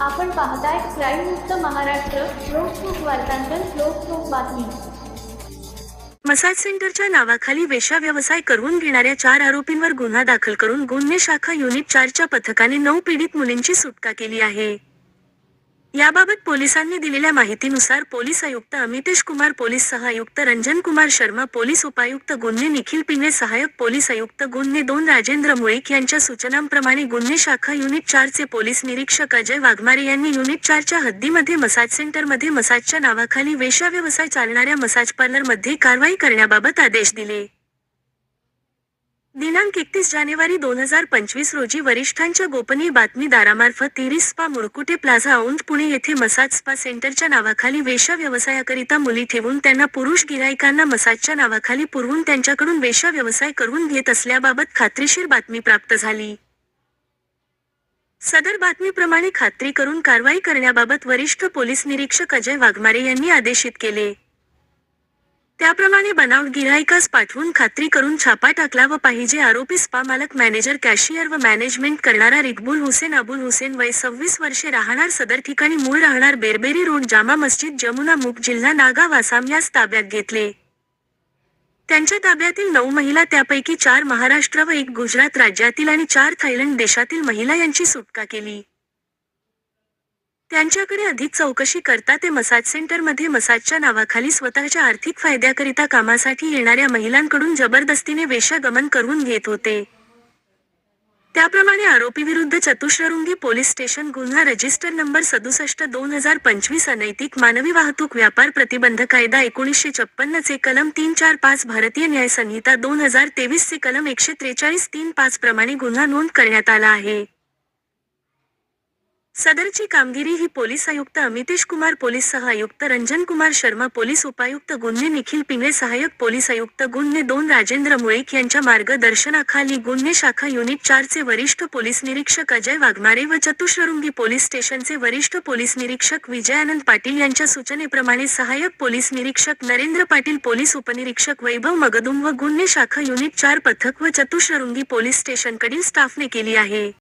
आपण पाहताय क्राईम मुक्त महाराष्ट्र लोकसुख वार्तांकन लोकसुख बातमी. मसाज सेंटरच्या नावाखाली वेशा व्यवसाय करून घेणाऱ्या चार आरोपींवर गुन्हा दाखल करून गुन्हे शाखा युनिट चारच्या पथकाने नऊ पीडित मुलींची सुटका केली आहे. याबाबत पोलिसांनी दिलेल्या माहितीनुसार पोलीस आयुक्त अमितेश कुमार पोलीस सहआयुक्त रंजन कुमार शर्मा पोलीस उपायुक्त गुन्हे निखिल पिंगळे सहाय्यक पोलीस आयुक्त गुन्हे दोन राजेंद्र मुळीक यांच्या सूचनांप्रमाणे गुन्हे शाखा युनिट चारचे पोलीस निरीक्षक अजय वाघमारे यांनी युनिट चारच्या हद्दीमध्ये मसाज सेंटरमध्ये मसाजच्या नावाखाली वेश्या व्यवसाय चालणाऱ्या मसाज पार्लरमध्ये कारवाई करण्याबाबत आदेश दिले. दिनांक एकतीस जानेवारी दोन हजार पंचवीस रोजी वरिष्ठांच्या गोपनीय बातमीदारामार्फत तिरीस स्पा मुरकुटे प्लाझा औंध पुणे येथे मसाज स्पा सेंटरच्या नावाखाली वेश्या व्यवसायाकरिता मुली ठेवून त्यांना पुरुष गिराईकांना मसाजच्या नावाखाली पुरवून त्यांच्याकडून वेशा व्यवसाय करून घेत असल्याबाबत खात्रीशीर बातमी प्राप्त झाली. सदर बातमीप्रमाणे खात्री करून कारवाई करण्याबाबत वरिष्ठ पोलीस निरीक्षक अजय वाघमारे यांनी आदेशित केले. त्याप्रमाणे बनावट गिऱ्हाईकास पाठवून खात्री करून छापा टाकला व पाहिजे आरोपी स्पा मालक मॅनेजर कॅशियर व मॅनेजमेंट करणारा रिकबुल हुसेन अबुल हुसेन वय सव्वीस वर्षे राहणार सदर ठिकाणी मूळ राहणार बेरबेरी रोड जामा मस्जिद जमुना मुख जिल्हा नागा वासाम यास ताब्यात घेतले. त्यांच्या ताब्यातील नऊ महिला त्यापैकी चार महाराष्ट्र व एक गुजरात राज्यातील आणि चार थायलंड देशातील महिला यांची सुटका केली. त्यांच्याकडे अधिक चौकशी करता ते मसाज सेंटरमध्ये मसाजच्या नावाखाली स्वतःच्या आर्थिक फायद्याकरिता कामासाठी येणाऱ्या महिलांकडून जबरदस्तीने वेशागमन करून घेत होते. त्याप्रमाणे आरोपीविरुद्ध चतुश्ररुंगी पोलीस स्टेशन गुन्हा रजिस्टर नंबर सदुसष्ट दोन हजार पंचवीस अनैतिक मानवी वाहतूक व्यापार प्रतिबंध कायदा एकोणीसशे छप्पन्न चे कलम तीन चार पाच भारतीय न्याय संहिता दोन हजार तेवीस चे कलम एकशे त्रेचाळीस तीन पाच प्रमाणे गुन्हा नोंद करण्यात आला आहे. सदरची कामगिरी ही पोलीस आयुक्त अमितेश कुमार पोलीस सहायुक्त रंजन कुमार शर्मा पोलीस उपायुक्त गुन्हे निखिल पिंगळे सहाय्यक पोलीस आयुक्त गुन्हे दोन राजेंद्र मुळीक यांच्या मार्गदर्शनाखाली गुन्हे शाखा युनिट चारचे वरिष्ठ पोलीस निरीक्षक अजय वाघमारे व चतुश्वरुंगी पोलीस स्टेशनचे वरिष्ठ पोलीस निरीक्षक विजयानंद पाटील यांच्या सूचनेप्रमाणे सहाय्यक पोलीस निरीक्षक नरेंद्र पाटील पोलीस उपनिरीक्षक वैभव मगदुम व गुन्हे शाखा युनिट चार पथक व चतुश्वरुंगी पोलीस स्टेशनकडील स्टाफने केली आहे.